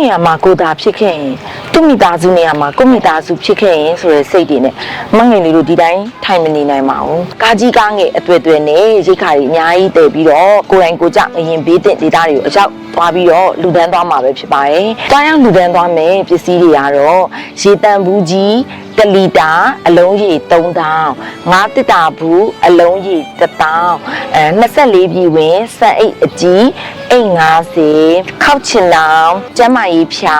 နေရာမှာကိုယ်သာဖြစ်ခဲ့ရင်သူ့မိသားစုနေရာမှာကိုယ့်မိသားစုဖြစ်ခဲ့ရင်ဆိုတဲ့စိတ်တွေနဲ့မငယ်လေးတို့ဒီတိုင်းထိုင်မနေနိုင်ပါဘူးကာကြီးကားငယ်အတွေ့အတွေ့နဲ့ရိတ်ခါတွေအများကြီးတည်ပြီးတော့ကိုယ်တိုင်ကိုယ်ကြအရင်ဘေးတင်ဒေတာတွေကိုအရောက်သွားပြီးတော့လူဒန်းသွားမှာပဲဖြစ်ပါတယ်။သွားရောက်လူဒန်းသွားမယ်ပစ္စည်းတွေကတော့ရေတံဘူးကြီး1လီတာအလုံးရေ3000ငါးတစ်တာဘူးအလုံးရေ1000အဲ24ပြည်ဝင်စက်အိတ်အကြီး အိတ်90ခောက်ချင်လောင်ကျမ်းမာရေးဖြာ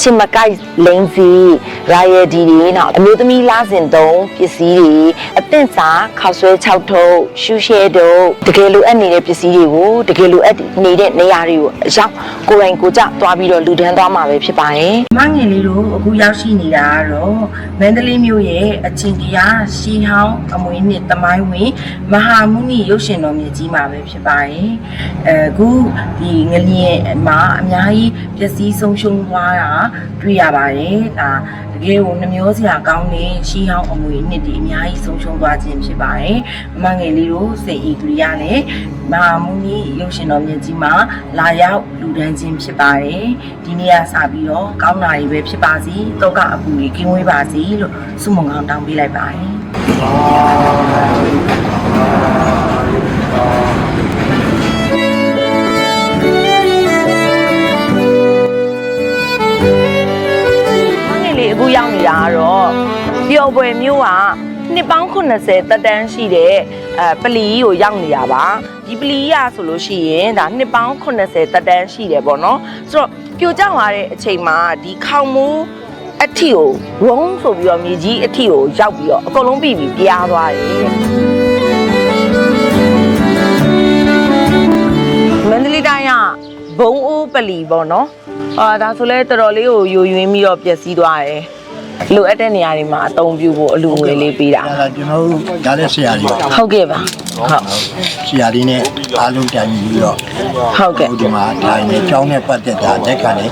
ချင်မကိုက်လိန်စီရာယဒီတွေနော်အမျိုးသမီးလာစဉ်သုံးပစ္စည်းတွေအသင့်စာခောက်ဆွဲ6ထုပ်ရှူရှဲတို့တကယ်လိုအပ်နေတဲ့ပစ္စည်းတွေကိုတကယ်လိုအပ်နေတဲ့နေရာတွေကိုအရောက်ကိုယ်တိုင်ကိုယ်ကျသွားပြီးတော့လူဒန်းသွားမှာပဲဖြစ်ပါတယ်မငယ်လေးတို့အခုရောက်ရှိနေတာကတော့မန္တလေးမြို့ရဲ့အချင်းတရားရှီဟောင်းအမွေနှစ်တမိုင်းဝင်မဟာမုနီရုပ်ရှင်တော်မြတ်ကြီးမှာပဲဖြစ်ပါတယ်။အဲအခုဒီငလျင်မှာအများကြီးပျက်စီးဆုံးရှုံးသွားတာတွေ့ရပါတယ်။ဒါတကယ်ကိုနှမျောစရာကောင်းတဲ့ရှီဟောင်းအမွေနှစ်တွေအများကြီးဆုံးရှုံးသွားခြင်းဖြစ်ပါတယ်။မငယ်လေးတို့စိတ်ဤကလေးရလည်းမဟာမုနီရုပ်ရှင်တော်မြတ်ကြီးမှာလာရောက်လူဒန်းခြင်းဖြစ်ပါတယ်။ဒီနေ့ကစပြီးတော့ကောင်းတာတွေပဲဖြစ်ပါစေ။တောကအပူတွေကင်းဝေးပါစေလို့ဆုမွန်ကောင်းတောင်းပေးလိုက်ပါတယ်။ ရောက်နေတာကတော့ပျော်ပွဲမျိုးကနှစ်ပေါင်း80တက်တန်းရှိတဲ့အဲပလီကြီးကိုရောက်နေတာပါဒီပလီကြီးကဆိုလို့ရှိရင်ဒါနှစ်ပေါင်း80တက်တန်းရှိတယ်ပေါ့နော်ဆိုတော့ပြိုကျသွားတဲ့အချိန်မှာဒီခေါင်မိုးအထီကိုဝုန်းဆိုပြီးတော့မြေကြီးအထီကိုရောက်ပြီးတော့အကုန်လုံးပြီးပြီးပြားသွားတယ်မန္တလေးတိုင်းကဘုံအိုးပလီပေါ့နော်အာဒါဆိုလဲတော်တော်လေးကိုယိုယွင်းပြီးတော့ပျက်စီးသွားတယ် လိုအပ်တဲ့နေရာတွေမှာအသုံးပြုဖို့အလူငွေလေးပေးတာအဲ့ဒါကျွန်တော်တို့ဒါလည်းဆရာကြီးပါဟုတ်ကဲ့ပါဟုတ်ဆရာကြီးနဲ့အားလုံးတိုင်ပြီးတော့ဟုတ်ကဲ့ဒီမှာဒါနဲ့ကျောင်းနဲ့ပတ်သက်တာတက်ခံတယ်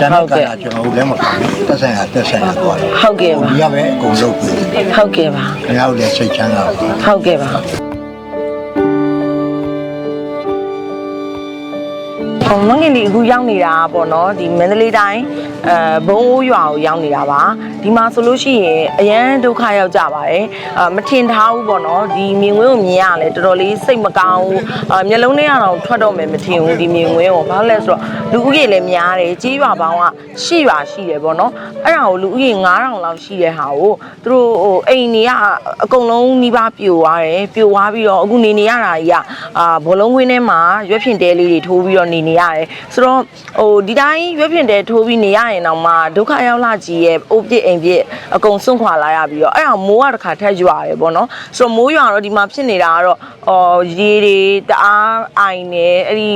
တန်တဲ့ကတာကျွန်တော်တို့လည်းမခံဘူးတက်ဆိုင်တာတက်ဆိုင်တာတော့ဟုတ်ကဲ့ပါဒီကပဲအကုန်လုပ်ပြီဟုတ်ကဲ့ပါခင်ဗျားတို့လည်းစိတ်ချမ်းသာပါဟုတ်ကဲ့ပါ မငယ်လေးအခုရောက်နေတာပေါ့နော်ဒီမန္တလေးတိုင်းအဲဘုံအိုးရွာကိုရောက်နေတာပါဒီမှာဆိုလို့ရှိရင်အရန်ဒုက္ခရောက်ကြပါတယ်အာမထင်ထားဘူးပေါ့နော်ဒီမြင်ကွင်းကိုမြင်ရလဲတော်တော်လေးစိတ်မကောင်းဘူးအာမျက်လုံးထဲကတော့ထွက်တော့မယ်မထင်ဘူးဒီမြင်ကွင်းကိုဘာလို့လဲဆိုတော့လူဦးရေလည်းများတယ်ကြေးရွာပေါင်းက၈ရွာရှိတယ်ပေါ့နော်အဲ့ဒါကိုလူဦးရေ9000လောက်ရှိတဲ့ဟာကိုသူတို့ဟိုအိမ်တွေကအကုန်လုံးနှီးပါပြိုသွားတယ်ပြိုသွားပြီးတော့အခုနေနေရတာကြီးကအာဘောလုံးကွင်းထဲမှာရွက်ဖြင့်တဲလေးတွေထိုးပြီးတော့နေနေရတယ်ဆိုတော့ဟိုဒီတိုင်းရွက်ဖြင့်တဲထိုးပြီးနေရရင်တော့မှဒုက္ခရောက်လာကြီးရဲ့အိုးပြစ်အိမ်ပြစ်အကုန်စွန့်ခွာလာရပြီးတော့အဲ့ဒါမိုးကတစ်ခါထက်ရွာတယ်ပေါ့နော်ဆိုတော့မိုးရွာတော့ဒီမှာဖြစ်နေတာကတော့အော်ရေတွေတအားအိုင်နေအဲ့ဒီ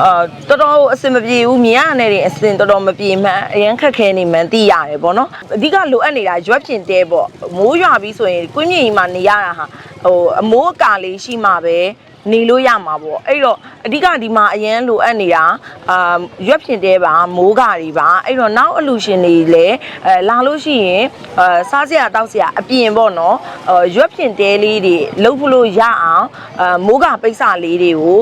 အာတော်တော်အဆင်မပြေဘူးမြင်ရတဲ့နေအဆင်တော်တော်မပြေမှန်းအရင်ခက်ခဲနေမှန်းသိရတယ်ပေါ့နော်အဓိကလိုအပ်နေတာရွက်ဖြင့်တဲပေါ့မိုးရွာပြီးဆိုရင်ကွင်းမြင့်ကြီးမှာနေရတာဟာဟိုအမိုးအကာလေးရှိမှပဲ နေလို့ရမှာပေါ့အဲ့တော့အဓိကဒီမှာအရန်လိုအပ်နေတာအာရွက်ဖြင့်တဲပါမိုးကာတွေပါအဲ့တော့နောက်အလူရှင်တွေလည်းအဲလာလို့ရှိရင်အဲစားစရာတောက်စရာအပြင်ပေါ့နော်အဲရွက်ဖြင့်တဲလေးတွေလှုပ်ဖို့လို့ရအောင်အဲမိုးကာပိတ်စလေးတွေကို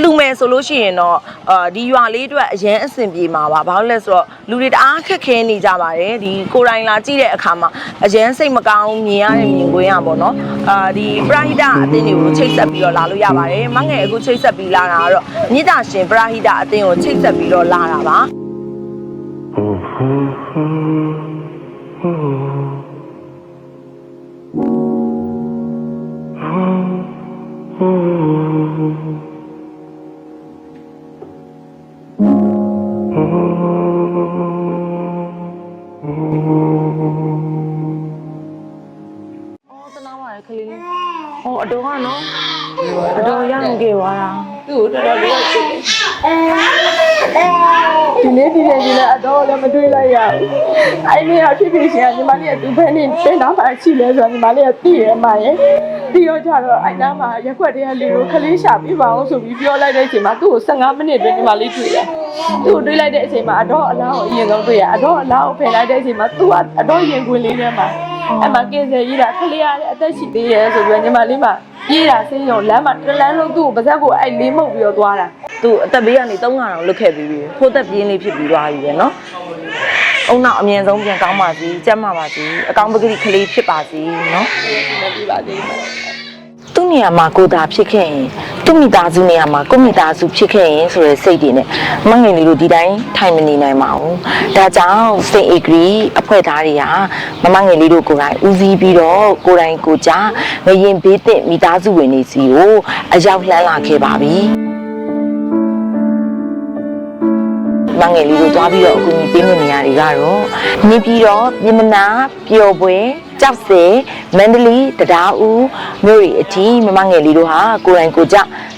လူမယ်ဆိုလို့ရှိရင်တော့အာဒီရွာလေးအတွက်အရင်အဆင်ပြေမှာပါဘာလို့လဲဆိုတော့လူတွေတအားခက်ခဲနေကြပါတယ်ဒီကိုယ်တိုင်လာကြည့်တဲ့အခါမှာအရင်စိတ်မကောင်းမြင်ရတဲ့မြင်ကွင်းရပါတော့အာဒီပရာဟိတအသင်းတွေကိုချိတ်ဆက်ပြီးတော့လာလို့ရပါတယ်မငယ်အခုချိတ်ဆက်ပြီးလာတာကတော့မြစ်တာရှင်ပရာဟိတအသင်းကိုချိတ်ဆက်ပြီးတော့လာတာပါအော် င်ကေသွားတာသူ့ကိုတော်တော်လေးချစ်တယ်ဒီနေ့ဒီနေ့ဒီနေ့အတော့လည်းမတွေ့လိုက်ရဘူး။အဲ့ဒီကဖြစ်ဖြစ်ရှင်ကညီမလေးကသူ့ဘက်နဲ့တင်းသားမှရှိလဲဆိုတော့ညီမလေးကသိရမှရဲ့။ပြီးတော့ကြတော့အဲ့နားမှာရက်ွက်တည်းကလေးကိုခလေးရှာပြပါအောင်ဆိုပြီးပြောလိုက်တဲ့အချိန်မှာသူ့ကို15မိနစ်အတွင်းညီမလေးတွေ့တယ်။သူ့ကိုတွေ့လိုက်တဲ့အချိန်မှာအတော့အလားကိုအရင်ဆုံးတွေ့ရ။အတော့အလားကိုဖယ်လိုက်တဲ့အချိန်မှာသူကအတော့ရင်ခွင်လေးထဲမှာ အဲ့မှာကင်းစယ်ကြီးတာခလေးရတဲ့အသက်ရှိသေးရဲ့ဆိုပြီးတော့ညီမလေးမပြေးတာဆင်းရုံလမ်းမှာတလန်းလုံးသူ့ကိုပါဇက်ကိုအဲ့လေးမှုတ်ပြီးတော့သွားတာသူအသက်ဘေးကနေ3ငါတော့လွတ်ခဲ့ပြီးပြီဖိုးသက်ပြင်းလေးဖြစ်ပြီးသွားပြီပဲနော်အုံနောက်အမြင်ဆုံးပြန်ကောင်းပါစီကြက်မှပါစီအကောင်းပကတိကလေးဖြစ်ပါစီနော်ပြပါသေးတယ်သူ့နေရာမှာကိုသာဖြစ်ခဲ့ရင် သူ့မိသားစုနေရာမှာကိုယ့်မိသားစုဖြစ်ခဲ့ရင်ဆိုတဲ့စိတ်တွေနဲ့မငယ်လေးတို့ဒီတိုင်းထိုင်မနေနိုင်ပါဘူးဒါကြောင့်စိတ်အေဂရီအဖွဲ့သားတွေကမမငယ်လေးတို့ကိုယ်တိုင်ဦးစီးပြီးတော့ကိုယ်တိုင်ကိုယ်ကြငရင်ဘေးသင့်မိသားစုဝင်တွေစီကိုအရောက်လှမ်းလာခဲ့ပါပြီမငယ်လေးတို့သွားပြီးတော့အကူအညီပေးမယ့်နေရာတွေကတော့နေပြည်တော်ပြည်မနာပျော်ပွဲ ကြောက်စဲမန္တလေးတရားဦးမြို့ရီအထိမမငယ်လေးတို့ဟာကိုယ်တိုင်ကိုယ်ကြ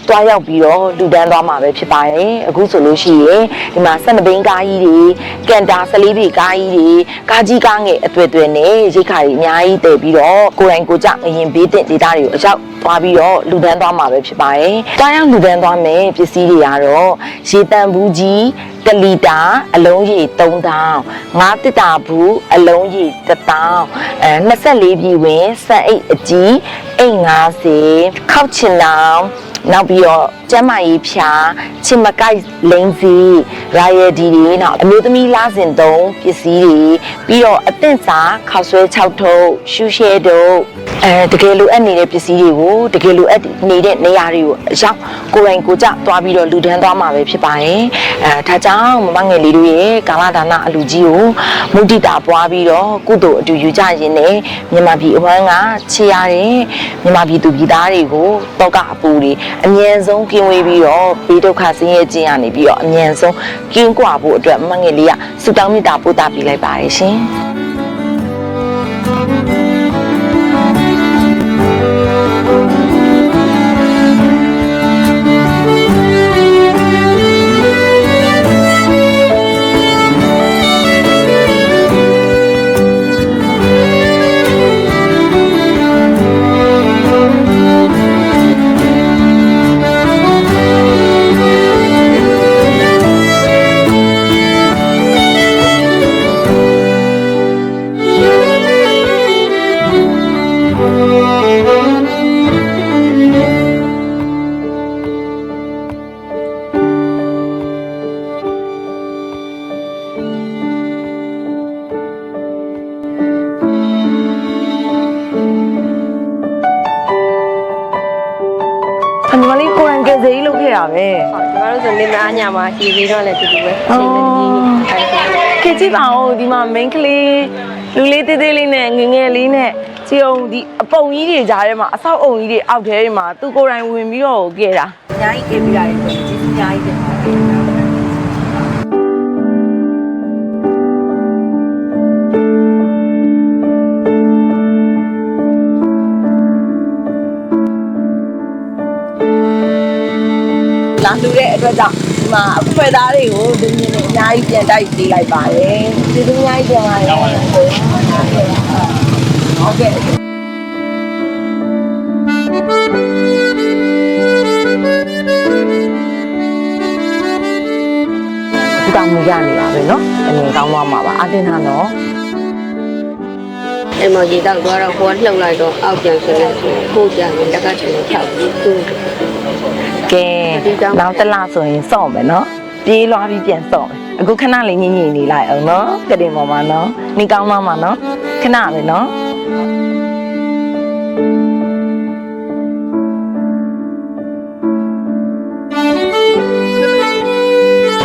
တွားရောက်ပြီးတော့လူဒန်းသွားမှာပဲဖြစ်ပါတယ်အခုဆိုလို့ရှိရင်ဒီမှာဆက်နဘိန်းကားကြီးတွေကန်တာဆလေးတွေကားကြီးတွေကားကြီးကားငယ်အသွယ်သွယ်နဲ့ရိတ်ခါတွေအများကြီးတည်ပြီးတော့ကိုယ်တိုင်ကိုယ်ကြအရင်ဘေးတင်ဒေတာတွေကိုအရောက် သွားပြီးတော့လူဒန်းသွားမှာပဲဖြစ်ပါတယ်တွားရောက်လူဒန်းသွားမယ်ပစ္စည်းတွေကတော့ရေတံဘူးကြီးတလီတာအလုံးရေ3000ငါးတစ်တာဘူးအလုံးရေ1000အဲ24ပြည်ဝင်စက်အိတ်အကြီးအိတ်50ခောက်ချင်လောင်နောက်ပြီးတော့ကျမ်းမာရေးဖြာချင်မကိုက်လိန်စီရာယယ်ဒီတွေနောက်အမျိုးသမီးလာစဉ်သုံးပစ္စည်းတွေပြီးတော့အသင့်စာခောက်ဆွဲ6ထုပ်ရှူရှဲတို့အဲတကယ်လိုအပ်နေတဲ့ပစ္စည်းတွေကိုတကယ်လိုအပ်နေတဲ့နေရာတွေကိုအရောက်ကိုယ်တိုင်ကိုယ်ကျသွားပြီးတော့လူဒန်းသွားမှာပဲဖြစ်ပါတယ်အဲဒါကြောင့်မမငယ်လေးတို့ရဲ့ကာလဒါနအလူကြီးကိုမုဒိတာပွားပြီးတော့ကုသိုလ်အတူယူကြရင်လည်းမြန်မာပြည်အဝမ်းကချေရတယ်မြန်မာပြည်သူပြည်သားတွေကိုတောကအပူတွေအမြဲဆုံးကင်းဝေးပြီးတော့ဘေးဒုက္ခဆင်းရဲခြင်းကနေပြီးတော့အမြဲဆုံးကင်းကွာဖို့အတွက်မမငယ်လေးကဆုတောင်းမေတ္တာပို့သပေးလိုက်ပါတယ်ရှင် အညာမှာကြည်ပြီးတော့လည်းတူတူပဲအချိန်နဲ့ကြီးကြီးခိုင်းတယ်ခေကြည့်ပါဦးဒီမှာ main ကလေးလူလေးသေးသေးလေးနဲ့ငယ်ငယ်လေးနဲ့ကြည့်အောင်ဒီအပုံကြီးတွေကြားထဲမှာအဆောက်အုံကြီးတွေအောက်ထဲမှာသူကိုယ်တိုင်ဝင်ပြီးတော့ကဲတာအများကြီးကြည့်ပြရတယ်ဆိုကျေးဇူးအများကြီးတင်ပါတယ်လာလူတဲ့အတွက်ကြောင့်ဒီ မှာအဖွဲ့သားတွေကိုဒီနေ့နဲ့အများကြီးပြန်တိုက်ပေးလိုက်ပါတယ်ကျေးဇူးအများကြီးတင်ပါတယ်ဟုတ်ကဲ့ဒီတောင်မူရနေတာပဲเนาะအနေကောင်းသွားမှာပါအတင်းထားနော် အဲ့မှာရေတောက်သွားတော့ဟိုကလှုပ်လိုက်တော့အောက်ပြန်ဆင်းလိုက်ပို့ပြန်တက်ကချင်ချောက်ပြီးသူ့ ကဲနောက်တစ်လဆိုရင်စော့မယ်နော်ပြေးလွားပြီးပြန်စော့မယ်အခုခဏလေးညင်ညင်နေလိုက်အောင်နော်ကတင်ပေါ်မှာနော်နေကောင်းသွားမှာနော်ခဏပဲနော်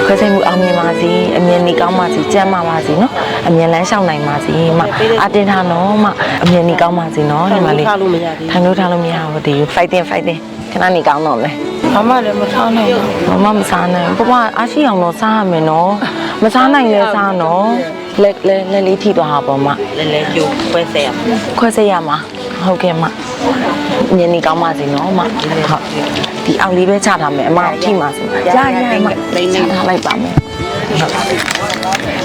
ခွဲစိတ်မှုအောင်မြင်ပါစေအမြင်နေကောင်းပါစေကြမ်းပါပါစေနော်အမြင်လန်းလျှောက်နိုင်ပါစေမအတင်ထားနော်မအမြင်နေကောင်းပါစေနော်ညီမလေးထားလို့မရသေးထိုင်လို့ထားလို့မရဘူးဒီ fighting fighting ခဏနေကောင်းတော့မယ်မမလည်းမထားနိုင်ဘူးမမမစားနိုင်ဘူးပပအားရှိအောင်တော့စားရမယ်နော်မစားနိုင်လဲစားနော်လက်လက်လက်လေးထိသွားတာပေါ့မလဲလဲကျိုးခွဲဆက်ရခွဲစိတ်ရမှာဟုတ်ကဲ့မညနေကောင်းပါစေနော်မဟုတ်ဒီအောင်လေးပဲချထားမယ်အမထိမှာစေရရရမချထားလိုက်ပါမယ်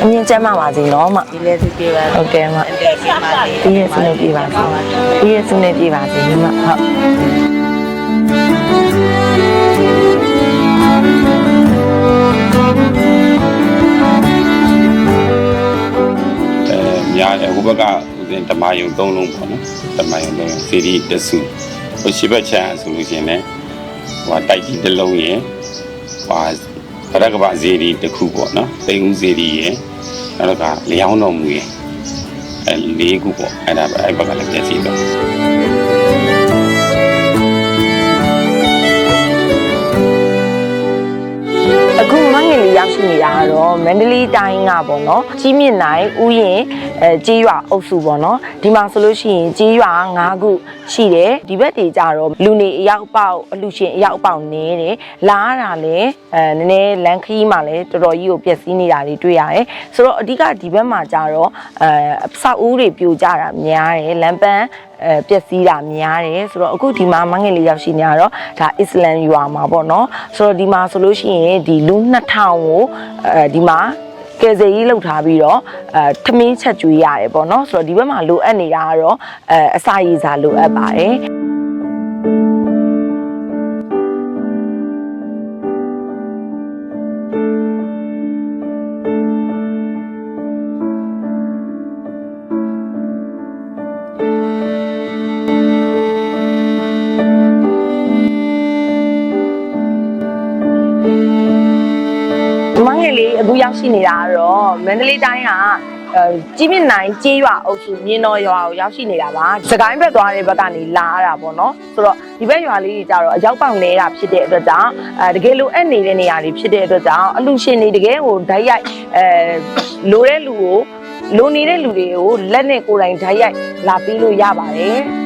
အမြင်ကျမ်းပါပါစေနော်မဒီလဲသူပြေပါဟုတ်ကဲ့မတဲ့ပြေပါလေဒီရဲ့စုနေပြပါစေဒီရဲ့စုနေပြပါစေညီမဟုတ် များတယ်ဟိုဘက်ကဟိုရင်ဓမ္မယုံ၃လုံးပေါ့နော်ဓမ္မယုံ၃လုံးစီရီတဆူဟိုရှိဘက်ချမ်းဆိုလို့ရှိရင်လည်းဟိုတိုက်ကြီးတစ်လုံးရယ်ဟာရကဘာဇီရီတစ်ခုပေါ့နော်တိမ်ဦးဇီရီရယ်နောက်ကလျောင်းတော်မူရယ်အဲလေးခုပေါ့အဲ့ဒါပဲအဲ့ဘက်ကလည်းပြည့်စည်တော့ ရောက်ရှိနေတာကတော့မန္တလေးတိုင်းကပေါ့နော်ကြီးမြင့်နိုင်ဥယျင်အဲကြေးရွာအုပ်စုပေါ့နော်ဒီမှာဆိုလို့ရှိရင်ကြေးရွာ၅ခုရှိတယ်ဒီဘက်တွေကြတော့လူနေအရောက်ပေါက်အလူရှင်အရောက်ပေါက်နေတယ်လာရတာလည်းအဲနည်းနည်းလမ်းခရီးမှာလည်းတော်တော်ကြီးကိုပျက်စီးနေတာတွေတွေ့ရတယ်ဆိုတော့အဓိကဒီဘက်မှာကြတော့အဲအဆောက်အဦတွေပြိုကျတာများတယ်လမ်းပန်းအဲပျက်စီးတာများတယ်ဆိုတော့အခုဒီမှာမငယ်လေးရောက်ရှိနေရတော့ဒါအစ္စလမ်ရွာမှာပေါ့နော်ဆိုတော့ဒီမှာဆိုလို့ရှိရင်ဒီလူ2000ကိုအဲဒီမှာကယ်ဆယ်ရေးလုပ်ထားပြီးတော့အဲထမင်းချက်ကျွေးရတယ်ပေါ့နော်ဆိုတော့ဒီဘက်မှာလိုအပ်နေတာကတော့အဲအစာရည်စာလိုအပ်ပါတယ် ရောက်ရှိနေတာကတော့မန္တလေးတိုင်းကအဲကြီးမြင့်နိုင်ကြေးရွာအုပ်စုမြင်းတော်ရွာကိုရောက်ရှိနေတာပါစကိုင်းဘက်သွားတဲ့ဘက်ကနေလာရတာပေါ့နော်ဆိုတော့ဒီဘက်ရွာလေးကြီးကြတော့အရောက်ပေါက်နေတာဖြစ်တဲ့အတွက်ကြောင့်အဲတကယ်လိုအပ်နေတဲ့နေရာတွေဖြစ်တဲ့အတွက်ကြောင့်အလူရှင်တွေတကယ်ကိုဓာတ်ရိုက်အဲလိုတဲ့လူကိုလိုနေတဲ့လူတွေကိုလက်နဲ့ကိုယ်တိုင်ဓာတ်ရိုက်လာပြီးလို့ရပါတယ်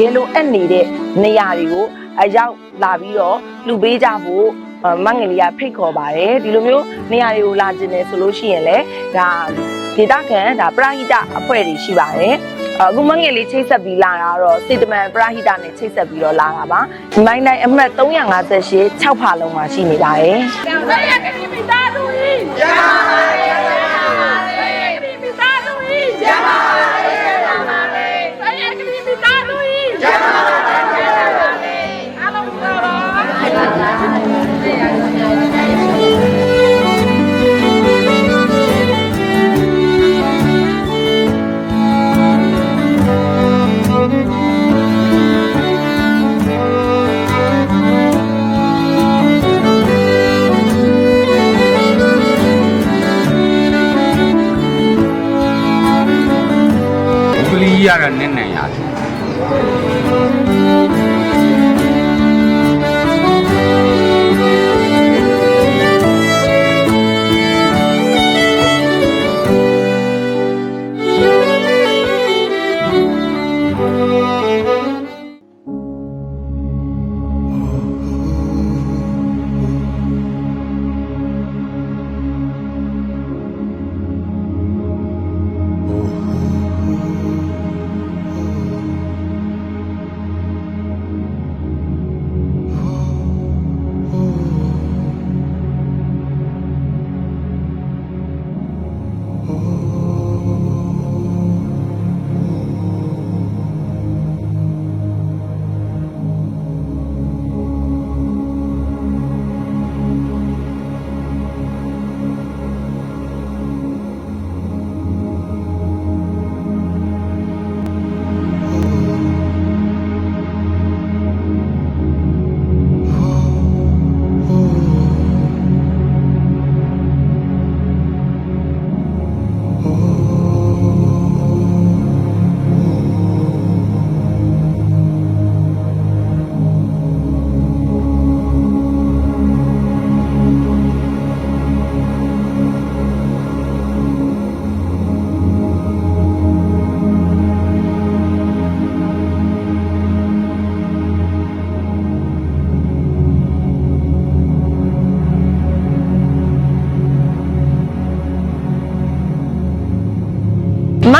ထက်ပေါ့နော်တကယ်လို့အပ်နေတဲ့နေရာတွေကိုအရောက်လာပြီးတော့လှူပေးကြဖို့အမငယ်လေးကဖိတ်ခေါ်ပါတယ်ဒီလိုမျိုးနေရာတွေကိုလာကျင်တယ်ဆိုလို့ရှိရင်လည်းဒါဒေတာခံဒါပရာဟိတအဖွဲ့တွေရှိပါတယ်အခုမငယ်လေးချိတ်ဆက်ပြီးလာတာကတော့စေတမန်ပရာဟိတနဲ့ချိတ်ဆက်ပြီးတော့လာတာပါဒီမိုင်းတိုင်းအမှတ်358 6ဖာလုံးမှာရှိနေပါတယ်ဆက်ရကတိမိသားစုကြီးရပါပါရပါပါကတိမိသားစုကြီးရပါပါရပါ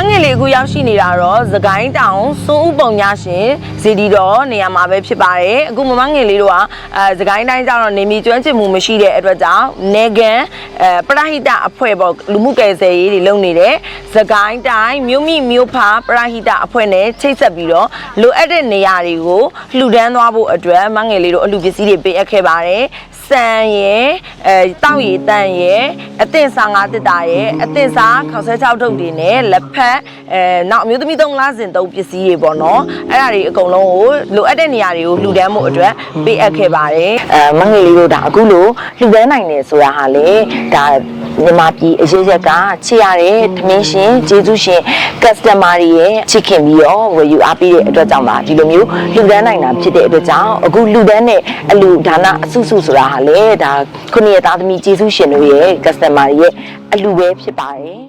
အခုရောက်ရှိနေတာတော့သကိုင်းတောင်စွန်းဥပုံညာရှင်ဇီဒီတော်နေရာမှာပဲဖြစ်ပါတယ်အခုမမငယ်လေးတို့ကအဲသကိုင်းတိုင်းကျတော့နေမီကျွမ်းကျင်မှုမရှိတဲ့အတွက်ကြောင့်နေကန်အဲပရဟိတအဖွဲ့ပေါ့လူမှုကယ်ဆယ်ရေးတွေလုပ်နေတဲ့သကိုင်းတိုင်းမြို့မိမြို့ဖာပရဟိတအဖွဲ့နဲ့ချိတ်ဆက်ပြီးတော့လိုအပ်တဲ့နေရာတွေကိုလှူဒန်းသွားဖို့အတွက်မငယ်လေးတို့အလူပစ္စည်းတွေပေးအပ်ခဲ့ပါတယ် စံရယ်အဲတောက်ရည်တန်ရယ်အသင့်စားငါတစ်တာရယ်အသင့်စားခေါက်ဆွဲချောက်ထုတ်တွေနဲ့လက်ဖက်အဲနောက်အမျိုးသမီးသုံးလားစင်သုံးပစ္စည်းတွေပေါ့နော်အဲ့ဒါတွေအကုန်လုံးကိုလိုအပ်တဲ့နေရာတွေကိုလှူဒန်းမှုအတွက်ပေးအပ်ခဲ့ပါတယ်အဲမငယ်လေးတို့ဒါအခုလိုလှူဒန်းနိုင်တယ်ဆိုတာဟာလေဒါ မြန်မာပြည်အရေးရက်ကချစ်ရတဲ့ထမင်းရှင်ကျေးဇူးရှင် customer တွေရဲ့ချစ်ခင်ပြီးတော့ဝယ်ယူအားပေးတဲ့အတွက်ကြောင့်ပါဒီလိုမျိုးလှူဒန်းနိုင်တာဖြစ်တဲ့အတွက်ကြောင့်အခုလှူဒန်းတဲ့အလူဒါနအစုစုဆိုတာဟာလေဒါခုနှစ်ရသားသမီးကျေးဇူးရှင်တို့ရဲ့ customer တွေရဲ့အလူပဲဖြစ်ပါတယ်